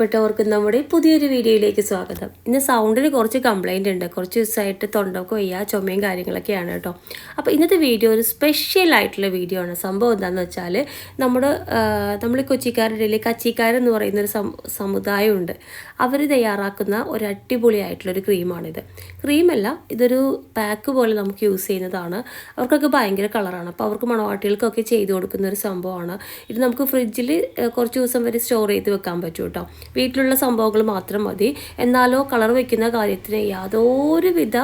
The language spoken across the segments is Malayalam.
പ്രിയപ്പെട്ടവർക്ക് നമ്മുടെ പുതിയൊരു വീഡിയോയിലേക്ക് സ്വാഗതം. ഇന്ന് സൗണ്ടിന് കുറച്ച് കംപ്ലൈന്റ് ഉണ്ട്. കുറച്ച് ദിവസമായിട്ട് തൊണ്ടൊക്കെ വയ്യ ചുമയും കാര്യങ്ങളൊക്കെയാണ് കേട്ടോ. അപ്പോൾ ഇന്നത്തെ വീഡിയോ ഒരു സ്പെഷ്യൽ ആയിട്ടുള്ള വീഡിയോ ആണ്. സംഭവം എന്താണെന്ന് വെച്ചാൽ നമ്മുടെ നമ്മൾ കൊച്ചിക്കാരുടെ ഇടയിൽ കച്ചിക്കാരെന്ന് പറയുന്നൊരു സമുദായമുണ്ട്. അവർ തയ്യാറാക്കുന്ന ഒരു അടിപൊളിയായിട്ടുള്ളൊരു ക്രീമാണിത്. ക്രീമല്ല ഇതൊരു പാക്ക് പോലെ നമുക്ക് യൂസ് ചെയ്യുന്നതാണ്. അവർക്കൊക്കെ ഭയങ്കര കളറാണ് അപ്പോൾ അവർക്ക് മണവാട്ടികൾക്കൊക്കെ ചെയ്തു കൊടുക്കുന്ന ഒരു സംഭവമാണ്. ഇത് നമുക്ക് ഫ്രിഡ്ജിൽ കുറച്ച് ദിവസം വരെ സ്റ്റോർ ചെയ്ത് വെക്കാൻ പറ്റും കേട്ടോ. വീട്ടിലുള്ള സംഭവങ്ങൾ മാത്രം മതി. എന്നാലോ കളർ വയ്ക്കുന്ന കാര്യത്തിന് യാതൊരുവിധ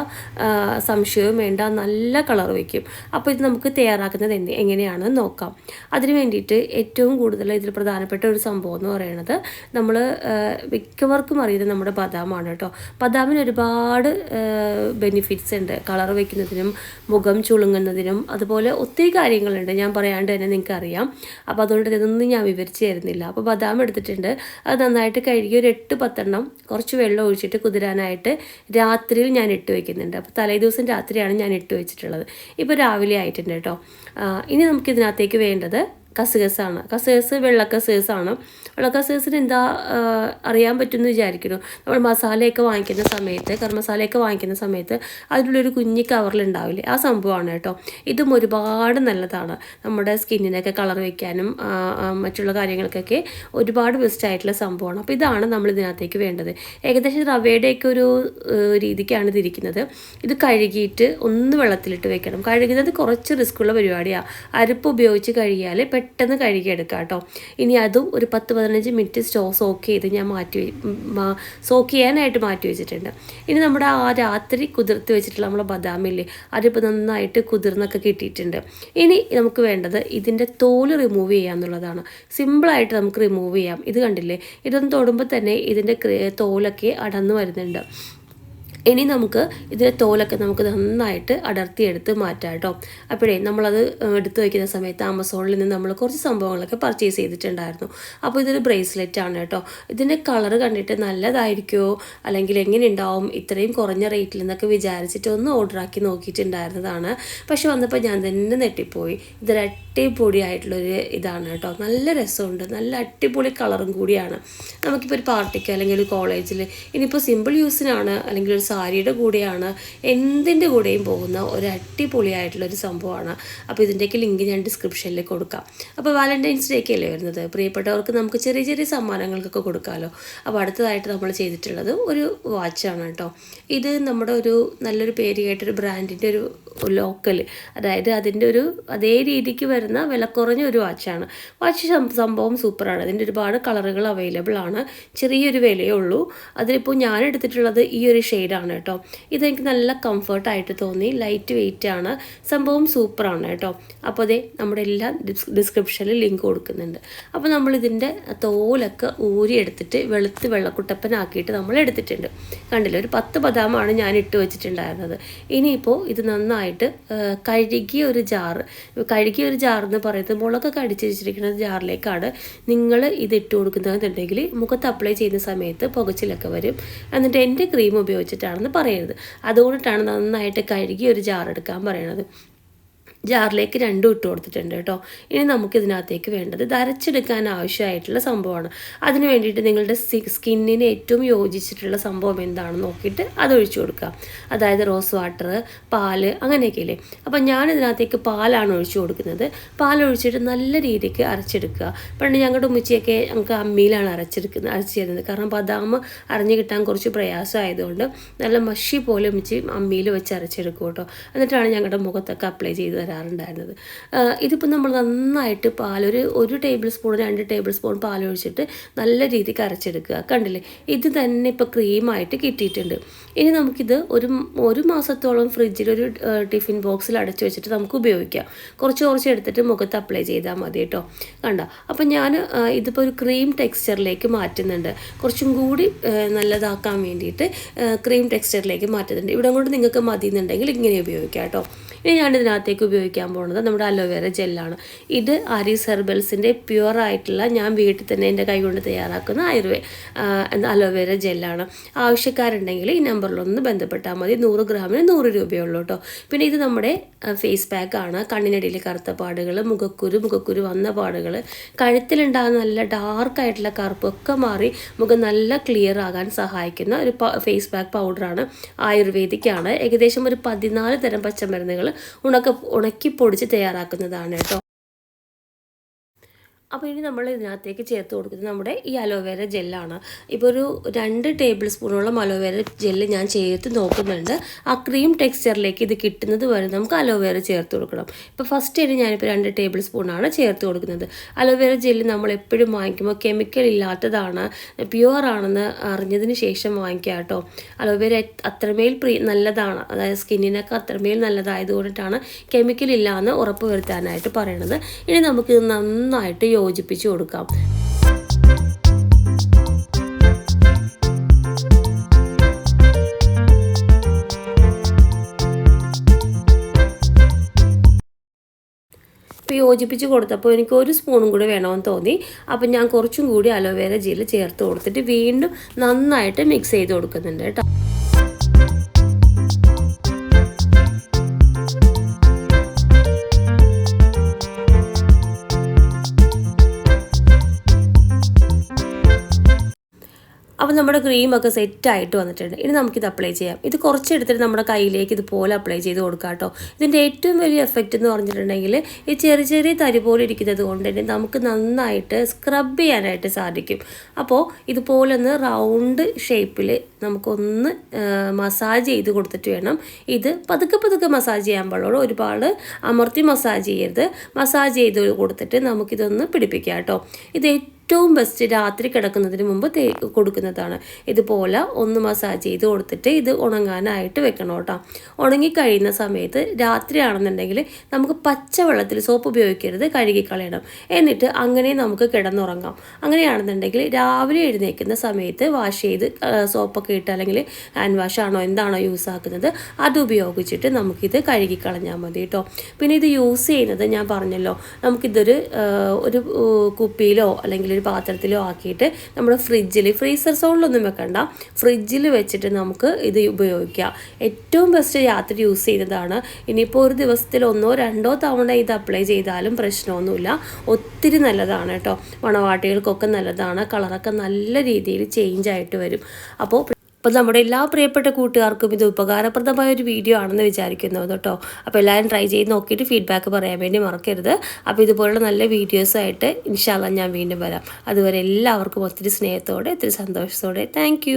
സംശയവും വേണ്ട. നല്ല കളർ വയ്ക്കും അപ്പോൾ ഇത് നമുക്ക് തയ്യാറാക്കുന്നത് എന്ത് എങ്ങനെയാണെന്ന് നോക്കാം. അതിന് വേണ്ടിയിട്ട് ഏറ്റവും കൂടുതൽ ഇതിൽ പ്രധാനപ്പെട്ട ഒരു സംഭവം എന്ന് പറയുന്നത് നമ്മൾ മിക്കവർക്കും അറിയുന്നത് നമ്മുടെ ബദാമാണ് കേട്ടോ. ബദാമിന് ഒരുപാട് ബെനിഫിറ്റ്സ് ഉണ്ട്. കളർ വയ്ക്കുന്നതിനും മുഖം ചുളുങ്ങുന്നതിനും അതുപോലെ ഒത്തിരി കാര്യങ്ങളുണ്ട്. ഞാൻ പറയാണ്ട് തന്നെ നിങ്ങൾക്ക് അറിയാം അപ്പോൾ അതുകൊണ്ട് ഇതൊന്നും ഞാൻ വിവരിച്ച് തരുന്നില്ല. അപ്പോൾ ബദാം എടുത്തിട്ടുണ്ട്. അത് നന്നായിട്ട് കഴുകി ഒരു എട്ട് പത്തെണ്ണം കുറച്ച് വെള്ളം ഒഴിച്ചിട്ട് കുതിരാനായിട്ട് രാത്രിയിൽ ഞാൻ ഇട്ട് വെക്കുന്നുണ്ട്. അപ്പോൾ തലേ ദിവസം രാത്രിയാണ് ഞാൻ ഇട്ട് വെച്ചിട്ടുള്ളത്. ഇപ്പോൾ രാവിലെ ആയിട്ടുണ്ട് കേട്ടോ ഇനി നമുക്കിതിനകത്തേക്ക് വേണ്ടത് കസുകസാണ് കസുകസ് വെള്ള കസുകസാണ് വെള്ള എന്താ അറിയാൻ പറ്റുമെന്ന് വിചാരിക്കുന്നു. നമ്മൾ മസാലയൊക്കെ വാങ്ങിക്കുന്ന സമയത്ത് കറി മസാലയൊക്കെ വാങ്ങിക്കുന്ന സമയത്ത് അതിലുള്ളൊരു കുഞ്ഞി കവറിലുണ്ടാവില്ലേ ആ സംഭവമാണ് കേട്ടോ. ഇതും ഒരുപാട് നല്ലതാണ്. നമ്മുടെ സ്കിന്നിനൊക്കെ കളർ വയ്ക്കാനും മറ്റുള്ള കാര്യങ്ങൾക്കൊക്കെ ഒരുപാട് ബെസ്റ്റ് ആയിട്ടുള്ള സംഭവമാണ്. അപ്പോൾ ഇതാണ് നമ്മൾ ഇതിനകത്തേക്ക് വേണ്ടത്. ഏകദേശം റവയുടെയൊക്കെ ഒരു രീതിക്കാണ് ഇതിരിക്കുന്നത്. ഇത് കഴുകിയിട്ട് ഒന്ന് വെള്ളത്തിലിട്ട് വെക്കണം. കഴുകുന്നത് കുറച്ച് റിസ്ക്കുള്ള പരിപാടിയാണ് അരപ്പ് ഉപയോഗിച്ച് കഴുകിയാൽ പെട്ടെന്ന് കഴുകിയെടുക്കാം കേട്ടോ. ഇനി അതും ഒരു പത്ത് പതിനഞ്ച് മിനിറ്റ് സ്റ്റോ സോക്ക് ചെയ്ത് ഞാൻ മാറ്റി സോക്ക് ചെയ്യാനായിട്ട് മാറ്റി വെച്ചിട്ടുണ്ട്. ഇനി നമ്മുടെ ആ രാത്രി കുതിർത്ത് വെച്ചിട്ടുള്ള നമ്മളെ ബദാമില്ലേ അതിപ്പോൾ നന്നായിട്ട് കുതിർന്നൊക്കെ കിട്ടിയിട്ടുണ്ട്. ഇനി നമുക്ക് വേണ്ടത് ഇതിന്റെ തോൽ റിമൂവ് ചെയ്യുക എന്നുള്ളതാണ്. സിമ്പിളായിട്ട് നമുക്ക് റിമൂവ് ചെയ്യാം. ഇത് കണ്ടില്ലേ? ഇതൊന്ന് തൊടുമ്പോൾ തന്നെ ഇതിന്റെ തോലൊക്കെ അടന്നു വരുന്നുണ്ട്. ഇനി നമുക്ക് ഇതിന്റെ തോലൊക്കെ നമുക്ക് നന്നായിട്ട് അടർത്തിയെടുത്ത് മാറ്റാം കേട്ടോ. അപ്പോഴേ നമ്മളത് എടുത്തു എടുത്ത് വയ്ക്കുന്ന സമയത്ത് ആമസോണിൽ നിന്ന് നമ്മൾ കുറച്ച് സംഭവങ്ങളൊക്കെ പർച്ചേസ് ചെയ്തിട്ടുണ്ടായിരുന്നു. അപ്പോൾ ഇതൊരു ബ്രേസ്ലെറ്റ് ആണ് കേട്ടോ. ഇതിന്റെ കളർ കണ്ടിട്ട് നല്ലതായിരിക്കുമോ അല്ലെങ്കിൽ എങ്ങനെ ഉണ്ടാവും ഇത്രയും കുറഞ്ഞ റേറ്റിൽ നിന്നൊക്കെ വിചാരിച്ചിട്ട് ഒന്ന് ഓർഡർ ആക്കി നോക്കിയിട്ടുണ്ടായിരുന്നതാണ്. പക്ഷെ വന്നപ്പോൾ ഞാൻ തന്നെ നെട്ടിപ്പോയി. ഇതൊരു അടിപൊളി ആയിട്ടുള്ളൊരു ഇതാണ് കേട്ടോ. നല്ല രസമുണ്ട്. നല്ല അടിപൊളി കളറും കൂടിയാണ്. നമുക്കിപ്പോൾ ഒരു പാർട്ടിക്ക് അല്ലെങ്കിൽ ഒരു കോളേജിൽ ഇനിയിപ്പോൾ സിമ്പിൾ യൂസിനാണ് അല്ലെങ്കിൽ ഒരു സാരിയുടെ കൂടെയാണ് എന്തിന്റെ കൂടെയും പോകുന്ന ഒരു അടിപൊളിയായിട്ടുള്ളൊരു സംഭവമാണ്. അപ്പോൾ ഇതിന്റെയൊക്കെ ലിങ്ക് ഞാൻ ഡിസ്ക്രിപ്ഷനിൽ കൊടുക്കാം. അപ്പോൾ വാലന്റൈൻസ് ഡേക്ക് അല്ലേ വരുന്നത്? പ്രിയപ്പെട്ടവർക്ക് നമുക്ക് ചെറിയ ചെറിയ സമ്മാനങ്ങൾക്കൊക്കെ കൊടുക്കാമല്ലോ അപ്പോൾ അടുത്തതായിട്ട് നമ്മൾ ചെയ്തിട്ടുള്ളത് ഒരു വാച്ചാണ് കേട്ടോ. ഇത് നമ്മുടെ ഒരു നല്ലൊരു പേര് കേട്ടൊരു ബ്രാൻഡിന്റെ ഒരു ലോക്കൽ അതായത് അതിന്റെ ഒരു അതേ രീതിക്ക് വരുന്ന വില കുറഞ്ഞ ഒരു വാച്ചാണ്. വാച്ച് സംഭവം സൂപ്പറാണ്. അതിന്റെ ഒരുപാട് കളറുകൾ അവൈലബിൾ ആണ്. ചെറിയൊരു വിലയേ ഉള്ളൂ. അതിലിപ്പോൾ ഞാൻ എടുത്തിട്ടുള്ളത് ഈ ഒരു ഷെയ്ഡാണ് കേട്ടോ. ഇതെനിക്ക് നല്ല കംഫർട്ടായിട്ട് തോന്നി. ലൈറ്റ് വെയിറ്റ് ആണ്. സംഭവം സൂപ്പറാണ് കേട്ടോ. അപ്പോൾ അതേ നമ്മുടെ എല്ലാ ഡിസ്ക്രിപ്ഷനിൽ ലിങ്ക് കൊടുക്കുന്നുണ്ട്. അപ്പോൾ നമ്മളിതിന്റെ തോലൊക്കെ ഊരി എടുത്തിട്ട് വെളുത്ത് വെള്ളക്കുട്ടപ്പനാക്കിയിട്ട് നമ്മൾ എടുത്തിട്ടുണ്ട്. കണ്ടില്ല? ഒരു പത്ത് ബദാമാണ് ഞാൻ ഇട്ട് വെച്ചിട്ടുണ്ടായിരുന്നത്. ഇനിയിപ്പോൾ ഇത് നന്നായിട്ട് കഴുകിയ ഒരു ജാറ് കഴുകിയ ഒരു ജാർ എന്ന് പറയുന്നത് മുളകൊക്കെ അടിച്ച് വെച്ചിരിക്കുന്ന ജാറിലേക്കാണ് നിങ്ങൾ ഇത് ഇട്ട് കൊടുക്കുന്നതെന്നുണ്ടെങ്കിൽ മുഖത്ത് അപ്ലൈ ചെയ്യുന്ന സമയത്ത് പുകച്ചിലൊക്കെ വരും. എന്നിട്ട് എന്റെ ക്രീം ഉപയോഗിച്ചിട്ടാണെന്ന് പറയരുത്. അതുകൊണ്ടിട്ടാണ് നന്നായിട്ട് കഴുകി ഒരു ജാർ എടുക്കാൻ പറയണത്. ജാറിലേക്ക് രണ്ടും ഇട്ട് കൊടുത്തിട്ടുണ്ട് കേട്ടോ. ഇനി നമുക്കിതിനകത്തേക്ക് വേണ്ടത് ഇത് ആവശ്യമായിട്ടുള്ള സംഭവമാണ്. അതിന് വേണ്ടിയിട്ട് നിങ്ങളുടെ സ്കിന്നിന് ഏറ്റവും യോജിച്ചിട്ടുള്ള സംഭവം എന്താണെന്ന് നോക്കിയിട്ട് അത് ഒഴിച്ചു കൊടുക്കുക. അതായത് റോസ് വാട്ടർ പാൽ അങ്ങനെയൊക്കെ ഇല്ലേ? അപ്പം ഞാൻ ഇതിനകത്തേക്ക് പാലാണ് ഒഴിച്ചു കൊടുക്കുന്നത്. പാൽ ഒഴിച്ചിട്ട് നല്ല രീതിക്ക് അരച്ചെടുക്കുക. പണ്ട് ഞങ്ങളുടെ ഉമ്മച്ചിയൊക്കെ ഞങ്ങൾക്ക് അമ്മിയിലാണ് അരച്ചെടുക്കുന്നത് അരച്ച് തരുന്നത് കാരണം ബദാം അരഞ്ഞു കിട്ടാൻ കുറച്ച് പ്രയാസമായതുകൊണ്ട് നല്ല മഷി പോലെ ഉമ്മച്ചി അമ്മിയിൽ വെച്ച് അരച്ചെടുക്കും കേട്ടോ. എന്നിട്ടാണ് ഞങ്ങളുടെ മുഖത്തൊക്കെ അപ്ലൈ ചെയ്ത് തരാറുണ്ടായിരുന്നത് ആ, ഇതിപ്പോൾ നമ്മൾ നന്നായിട്ട് പാലൊരു ഒരു ഒരു ടേബിൾ സ്പൂൺ രണ്ട് ടേബിൾ സ്പൂൺ പാൽ ഒഴിച്ചിട്ട് നല്ല രീതിക്ക് അരച്ചെടുക്കുക. കണ്ടില്ലേ? ഇത് തന്നെ ഇപ്പോൾ ക്രീമായിട്ട് കിട്ടിയിട്ടുണ്ട്. ഇനി നമുക്കിത് ഒരു ഒരു മാസത്തോളം ഫ്രിഡ്ജിൽ ഒരു ടിഫിൻ ബോക്സിൽ അടച്ചു വെച്ചിട്ട് നമുക്ക് ഉപയോഗിക്കാം. കുറച്ച് കുറച്ച് എടുത്തിട്ട് മുഖത്ത് അപ്ലൈ ചെയ്താൽ മതി കേട്ടോ. കണ്ട? അപ്പം ഞാൻ ഇതിപ്പോൾ ഒരു ക്രീം ടെക്സ്ചറിലേക്ക് മാറ്റുന്നുണ്ട്. കുറച്ചും കൂടി നല്ലതാക്കാൻ വേണ്ടിയിട്ട് ക്രീം ടെക്സ്ചറിലേക്ക് മാറ്റുന്നുണ്ട്. ഇവിടെ കൊണ്ട് നിങ്ങൾക്ക് മതി എന്നുണ്ടെങ്കിൽ ഇങ്ങനെ ഉപയോഗിക്കാം കേട്ടോ. ഇനി ഞാൻ ഇതിനകത്തേക്ക് ഉപയോഗിക്കാൻ പോകുന്നത് നമ്മുടെ അലോവേര ജെല്ലാണ്. ഇത് ആരീസ് ഹെർബൽസിന്റെ പ്യുവർ ആയിട്ടുള്ള ഞാൻ വീട്ടിൽ തന്നെ എന്റെ കൈകൊണ്ട് തയ്യാറാക്കുന്ന ആയുർവേദ അലോവേര ജെല്ലാണ്. ആവശ്യക്കാരുണ്ടെങ്കിൽ ഈ നമ്പറിലൊന്ന് ബന്ധപ്പെട്ടാൽ മതി. നൂറ് ഗ്രാമിന് നൂറ് രൂപയുള്ളൂ കേട്ടോ പിന്നെ ഇത് നമ്മുടെ ഫേസ് പാക്കാണ് കണ്ണിനടിയിൽ കറുത്ത പാടുകൾ മുഖക്കുരു മുഖക്കുരു വന്ന പാടുകൾ കഴുത്തിലുണ്ടാകുന്ന നല്ല ഡാർക്കായിട്ടുള്ള കറുപ്പൊക്കെ മാറി മുഖം നല്ല ക്ലിയർ ആകാൻ സഹായിക്കുന്ന ഒരു ഫേസ് പാക്ക് പൗഡറാണ് ആയുർവേദിക്കാണ്. ഏകദേശം ഒരു പതിനാല് തരം പച്ചമരുന്നുകൾ ഉണക്ക ഉണക്കി പൊടിച്ച് തയ്യാറാക്കുന്നതാണ് കേട്ടോ. അപ്പോൾ ഇനി നമ്മൾ ഇതിനകത്തേക്ക് ചേർത്ത് കൊടുക്കുന്നത് നമ്മുടെ ഈ അലോവേര ജെല്ലാണ്. ഇപ്പോൾ ഒരു രണ്ട് ടേബിൾ സ്പൂണോളം അലോവേര ജെല്ല് ഞാൻ ചേർത്ത് നോക്കുന്നുണ്ട്. ആ ക്രീം ടെക്സ്ചറിലേക്ക് ഇത് കിട്ടുന്നത് വരെ നമുക്ക് അലോവേര ചേർത്ത് കൊടുക്കണം. ഇപ്പോൾ ഫസ്റ്റ് ആയിട്ട് ഞാനിപ്പോൾ രണ്ട് ടേബിൾ സ്പൂണാണ് ചേർത്ത് കൊടുക്കുന്നത്. അലോവേര ജെല്ല് നമ്മൾ എപ്പോഴും വാങ്ങിക്കുമ്പോൾ കെമിക്കൽ ഇല്ലാത്തതാണ് പ്യുവർ ആണെന്ന് അറിഞ്ഞതിന് ശേഷം വാങ്ങിക്കുക കേട്ടോ. അലോവേര അത്രമേൽ പ്രീ നല്ലതാണ്. അതായത് സ്കിന്നിനൊക്കെ അത്രമേൽ നല്ലതായതുകൊണ്ടിട്ടാണ് കെമിക്കൽ ഇല്ല എന്ന് ഉറപ്പ് വരുത്താനായിട്ട് പറയണത്. ഇനി നമുക്ക് നന്നായിട്ട് യോജിപ്പിച്ച് കൊടുക്കാം. ഇപ്പോൾ യോജിപ്പിച്ച് കൊടുത്തപ്പോൾ എനിക്ക് ഒരു സ്പൂണും കൂടി വേണമെന്ന് തോന്നി. അപ്പോൾ ഞാൻ കുറച്ചും കൂടി അലോവേര ജെൽ ചേർത്ത് കൊടുത്തിട്ട് വീണ്ടും നന്നായിട്ട് മിക്സ് ചെയ്ത് കൊടുക്കുന്നുണ്ട് കേട്ടോ. അപ്പോൾ നമ്മുടെ ക്രീമൊക്കെ സെറ്റായിട്ട് വന്നിട്ടുണ്ട്. ഇനി നമുക്കിത് അപ്ലൈ ചെയ്യാം. ഇത് കുറച്ച് കുറച്ചെടുത്തിട്ട് നമ്മുടെ കയ്യിലേക്ക് ഇതുപോലെ അപ്ലൈ ചെയ്ത് കൊടുക്കാം കേട്ടോ. ഇതിന്റെ ഏറ്റവും വലിയ എഫക്റ്റ് എന്ന് പറഞ്ഞിട്ടുണ്ടെങ്കിൽ ഈ ചെറിയ ചെറിയ തരി പോലെ ഇരിക്കുന്നത് കൊണ്ട് തന്നെ നമുക്ക് നന്നായിട്ട് സ്ക്രബ് ചെയ്യാനായിട്ട് സാധിക്കും. അപ്പോൾ ഇതുപോലെ ഒന്ന് റൗണ്ട് ഷേപ്പിൽ നമുക്കൊന്ന് മസാജ് ചെയ്ത് കൊടുത്തിട്ട് വേണം. ഇത് പതുക്കെ പതുക്കെ മസാജ് ചെയ്യാൻ പാടുള്ളൂ. ഒരുപാട് അമർത്തി മസാജ് ചെയ്യരുത്. മസാജ് ചെയ്ത് കൊടുത്തിട്ട് നമുക്കിതൊന്ന് പിടിപ്പിക്കാം കേട്ടോ. ഇത് ഏറ്റവും ബെസ്റ്റ് രാത്രി കിടക്കുന്നതിന് മുമ്പ് തേ കൊടുക്കുന്നതാണ്. ഇതുപോലെ ഒന്ന് മസാജ് ചെയ്ത് കൊടുത്തിട്ട് ഇത് ഉണങ്ങാനായിട്ട് വെക്കണം കേട്ടോ. ഉണങ്ങിക്കഴിയുന്ന സമയത്ത് രാത്രിയാണെന്നുണ്ടെങ്കിൽ നമുക്ക് പച്ചവെള്ളത്തിൽ സോപ്പ് ഉപയോഗിക്കരുത് കഴുകിക്കളയണം. എന്നിട്ട് അങ്ങനെ നമുക്ക് കിടന്നുറങ്ങാം. അങ്ങനെയാണെന്നുണ്ടെങ്കിൽ രാവിലെ എഴുന്നേക്കുന്ന സമയത്ത് വാഷ് ചെയ്ത് സോപ്പൊക്കെ ഇട്ട് അല്ലെങ്കിൽ ഹാൻഡ് വാഷ് ആണോ എന്താണോ യൂസ് ആക്കുന്നത് അത് ഉപയോഗിച്ചിട്ട് നമുക്കിത് കഴുകിക്കളഞ്ഞാൽ മതി കേട്ടോ. പിന്നെ ഇത് യൂസ് ചെയ്യുന്നത് ഞാൻ പറഞ്ഞല്ലോ നമുക്കിതൊരു ഒരു കുപ്പിയിലോ അല്ലെങ്കിൽ ഒരു പാത്രത്തിലോ ആക്കിയിട്ട് നമ്മുടെ ഫ്രിഡ്ജിൽ ഫ്രീസർ സോണിലൊന്നും വെക്കണ്ട. ഫ്രിഡ്ജിൽ വെച്ചിട്ട് നമുക്ക് ഇത് ഉപയോഗിക്കാം. ഏറ്റവും ബെസ്റ്റ് രാത്രി യൂസ് ചെയ്തതാണ്. ഇനിയിപ്പോൾ ഒരു ദിവസത്തിൽ ഒന്നോ രണ്ടോ തവണ ഇത് അപ്ലൈ ചെയ്താലും പ്രശ്നമൊന്നുമില്ല. ഒത്തിരി നല്ലതാണ് കേട്ടോ. മണവാട്ടികൾക്കൊക്കെ നല്ലതാണ്. കളറൊക്കെ നല്ല രീതിയിൽ ചേഞ്ച് ആയിട്ട് വരും. അപ്പോൾ അപ്പോൾ നമ്മുടെ എല്ലാ പ്രിയപ്പെട്ട കൂട്ടുകാർക്കും ഇത് ഉപകാരപ്രദമായ ഒരു വീഡിയോ ആണെന്ന് വിചാരിക്കുന്നു കേട്ടോ. അപ്പോൾ എല്ലാവരും ട്രൈ ചെയ്ത് നോക്കിയിട്ട് ഫീഡ്ബാക്ക് പറയാൻ വേണ്ടി മറക്കരുത്. അപ്പോൾ ഇതുപോലുള്ള നല്ല വീഡിയോസായിട്ട് ഇൻഷാല്ല ഞാൻ വീണ്ടും വരാം. അതുവരെ എല്ലാവർക്കും ഒത്തിരി സ്നേഹത്തോടെ ഒത്തിരി സന്തോഷത്തോടെ. താങ്ക്